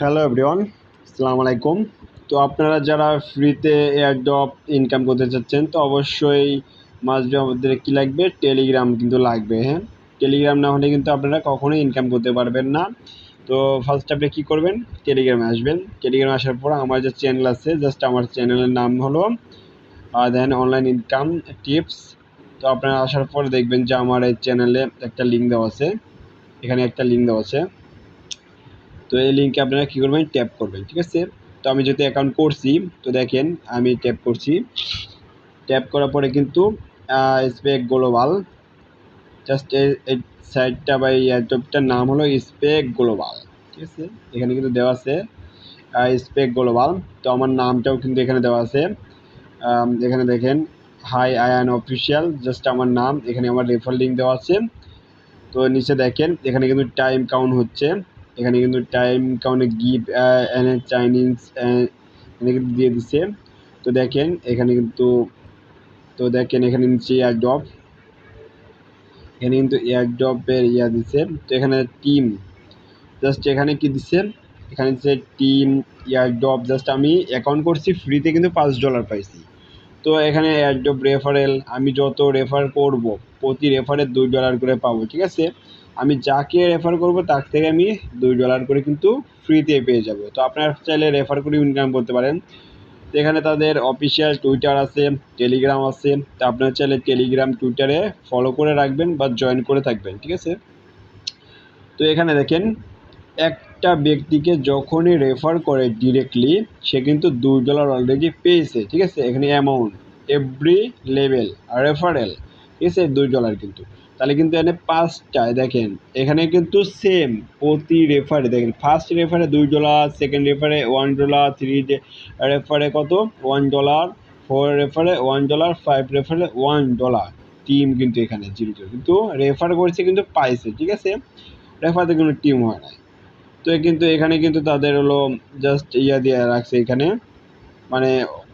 Hello everyone আসসালামু আলাইকুম তো আপনারা যারা ফ্রিতে এয়ারড্রপ ইনকাম করতে চাচ্ছেন, তো অবশ্যই মাসবে আমাদের কী লাগবে? টেলিগ্রাম কিন্তু লাগবে হ্যাঁ? টেলিগ্রাম না হলে কিন্তু আপনারা কখনোই ইনকাম করতে পারবেন না। তো ফার্স্ট আপনি কী করবেন? টেলিগ্রামে আসবেন। টেলিগ্রামে আসার পর আমার যে চ্যানেল আছে জাস্ট আমার চ্যানেলের নাম হলো দেন অনলাইন ইনকাম টিপস তো আপনারা আসার পর দেখবেন যে আমার এই চ্যানেলে একটা লিঙ্ক দেওয়া আছে। এখানে একটা লিঙ্ক দেওয়া আছে। তো এই লিঙ্কে আপনারা কী করবেন? ট্যাপ করবেন, ঠিক আছে? তো আমি যেহেতু অ্যাকাউন্ট করছি, তো দেখেন আমি ট্যাপ করছি। ট্যাপ করার পরে কিন্তু স্পেক গ্লোবাল জাস্ট এই সাইটটা বা এই অ্যাডটার নাম হলো স্পেক গ্লোবাল ঠিক আছে? এখানে কিন্তু দেওয়া আছে স্পেক গ্লোবাল তো আমার নামটাও কিন্তু এখানে দেওয়া আছে। এখানে দেখেন হাই আয়ান অফিসিয়াল জাস্ট আমার নাম, এখানে আমার রেফার লিঙ্ক দেওয়া আছে। তো নিচে দেখেন, এখানে কিন্তু টাইম কাউন্ট হচ্ছে। এখানে কিন্তু টাইম কাউন্টে গিভ এন চাইনিজ এখানে কিন্তু দিয়ে দিচ্ছে তো দেখেন, এখানে কিন্তু, তো দেখেন, এখানে নিচে এয়ার ড্রপ এখানে কিন্তু এয়ার ড্রপের ইয়া দিচ্ছে তো এখানে টিম জাস্ট এখানে কি দিচ্ছে এখানে দিচ্ছে টিম এয়ার ড্রপ জাস্ট আমি অ্যাকাউন্ট করছি ফ্রিতে কিন্তু পাঁচ ডলার পাইছি। তো এখানে এয়ারড্রপ রেফারেল আমি যত রেফার করব, প্রতি রেফারে দুই ডলার করে পাবো, ঠিক আছে? আমি যাকে রেফার করব, তার থেকে আমি দুই ডলার করে কিন্তু ফ্রিতে পেয়ে যাব। তো আপনারা চাইলে রেফার করে ইনকাম করতে পারেন। এখানে তাদের অফিসিয়াল টুইটার আছে টেলিগ্রাম আছে। তো আপনারা চাইলে টেলিগ্রাম টুইটারে ফলো করে রাখবেন বা জয়েন করে থাকবেন, ঠিক আছে? তো এখানে দেখেন, একটা ব্যক্তিকে যখনই রেফার করে ডিরেক্টলি সে কিন্তু দুই ডলার অলরেডি পেয়েছে, ঠিক আছে? এখানে অ্যামাউন্ট এভরি লেভেল রেফারেল ঠিক আছে? দুই ডলার কিন্তু। তাহলে কিন্তু এখানে পাঁচটায় দেখেন, এখানে কিন্তু সেম প্রতি রেফারে দেখেন ফার্স্ট রেফারে দুই ডলার সেকেন্ড রেফারে ওয়ান ডলার থ্রি রেফারে কত? ওয়ান ডলার ফোর রেফারে ওয়ান ডলার ফাইভ রেফারে ওয়ান ডলার টিম কিন্তু এখানে জিরো জিরো কিন্তু রেফার করেছে কিন্তু পাইছে, ঠিক আছে? রেফারতে কোনো টিম হয় না তো কিন্তু, এখানে কিন্তু তাদের হলো জাস্ট ইয়া দিয়ে রাখছে এখানে মানে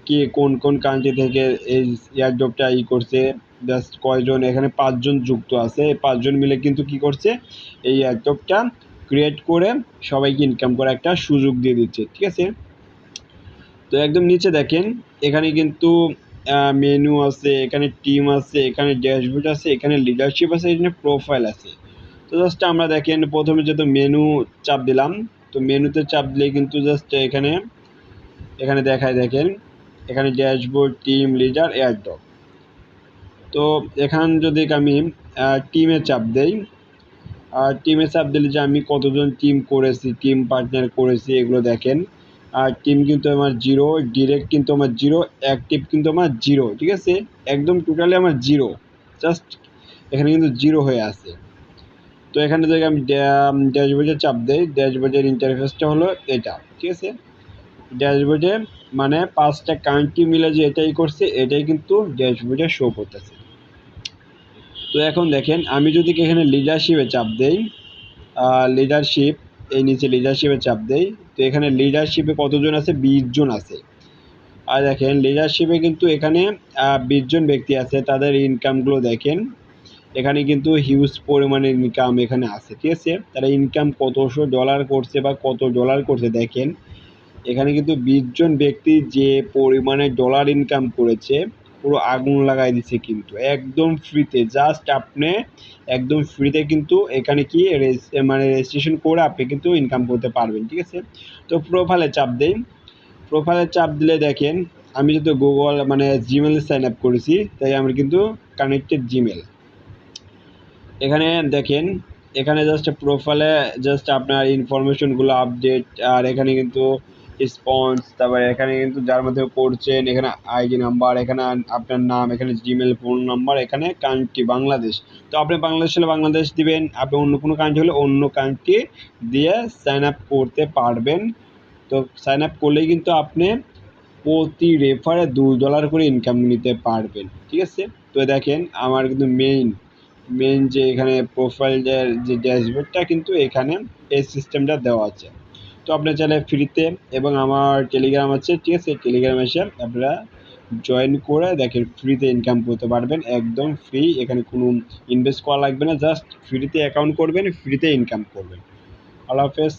কি কোন কোন কান্ট্রি থেকে এই এয়ারড্রপটা ই করছে জাস্ট কয়জন, এখানে পাঁচজন যুক্ত আছে, এই পাঁচজন মিলে কিন্তু কি করছে, এই এয়ারড্রপটা ক্রিয়েট করে সবাইকে ইনকাম করার একটা সুযোগ দিয়ে দিচ্ছে, ঠিক আছে? তো একদম নিচে দেখেন, এখানে কিন্তু মেনু আছে, এখানে টিম আছে, এখানে ড্যাশবোর্ড আছে, এখানে লিডারশিপ আছে, এখানে প্রোফাইল আছে। তো জাস্ট আমরা দেখেন, প্রথমে যেহেতু মেনু চাপ দিলাম, তো মেনুতে চাপ দিলে কিন্তু জাস্ট এখানে এখানে দেখায় দেখেন এখানে ড্যাশবোর্ড টিম লিডার এয়ারড্রপ তো এখান যদি আমি টিমে চাপ দেই আর টিমে চাপ দিলে যে আমি কতজন টিম করেছি টিম পার্টনার করেছি, এগুলো দেখেন। আর টিম কিন্তু আমার জিরো ডিরেক্ট কিন্তু আমার জিরো অ্যাক্টিভ কিন্তু আমার জিরো ঠিক আছে? একদম টোটালি আমার জিরো জাস্ট এখানে কিন্তু জিরো হয়ে আছে। তো এখানে থেকে আমি ড্যাশবোর্ডে চাপ দেই ড্যাশবোর্ডের ইন্টারফেসটা হলো এটা, ঠিক আছে? ড্যাশবোর্ডে মানে পাঁচটা কান্ট্রি মিলে যে এটাই করছে, এটাই কিন্তু ড্যাশবোর্ডে শো করতেছে। তো এখন দেখেন, আমি যদি এখানে লিডারশিপে চাপ দেই লিডারশিপ এই নিচে লিডারশিপে চাপ দেই, তো এখানে লিডারশিপে কতজন আছে? বিশ জন আছে। আর দেখেন লিডারশিপে কিন্তু এখানে বিশ জন ব্যক্তি আছে, তাদের ইনকামগুলো দেখেন। এখানে কিন্তু হিউজ পরিমাণে ইনকাম এখানে আছে, ঠিক আছে? তারা ইনকাম কতশো ডলার করছে বা কত ডলার করছে দেখেন। এখানে কিন্তু বিশ জন ব্যক্তি যে পরিমাণে ডলার ইনকাম করেছে, পুরো আগুন লাগাই দিচ্ছে কিন্তু। একদম ফ্রিতে জাস্ট আপনি একদম ফ্রিতে কিন্তু এখানে কি মানে রেজিস্ট্রেশন করে আপনি কিন্তু ইনকাম করতে পারবেন, ঠিক আছে? তো প্রোফাইলে চাপ দেই। প্রোফাইলে চাপ দিলে দেখেন, আমি যেহেতু গুগল মানে জিমেল সাইন আপ করেছি, তাই আমার কিন্তু কানেক্টেড জিমেল এখানে দেখেন, এখানে জাস্ট প্রোফাইলে জাস্ট আপনার ইনফরমেশনগুলো আপডেট আর এখানে কিন্তু রেসপন্স তারপরে এখানে কিন্তু যার মধ্যে করছেন এখানে আইডি নাম্বার এখানে আপনার নাম, এখানে জিমেল ফোন নাম্বার এখানে কান্ট্রি বাংলাদেশ। তো আপনি বাংলাদেশ হলে বাংলাদেশ দিবেন, আপনি অন্য কোনো কান্ট্রি হলে অন্য কান্ট্রি দিয়ে সাইন আপ করতে পারবেন। তো সাইন আপ করলেই কিন্তু আপনি প্রতি রেফারে দুই ডলার করে ইনকাম নিতে পারবেন, ঠিক আছে? তো দেখেন আমার কিন্তু মেইন মেইন যে এখানে প্রোফাইল যে ড্যাশবোর্ডটা কিন্তু এখানে এই সিস্টেমটা দেওয়া আছে। তো আপনার চাইলে ফ্রিতে এবং আমার টেলিগ্রাম আছে, ঠিক আছে? টেলিগ্রাম এসে আপনারা জয়েন করে দেখেন ফ্রিতে ইনকাম করতে পারবেন, একদম ফ্রি এখানে কোনো ইনভেস্ট করা লাগবে না জাস্ট ফ্রিতে অ্যাকাউন্ট করবেন ফ্রিতে ইনকাম করবেন। আল্লাহ হাফেজ।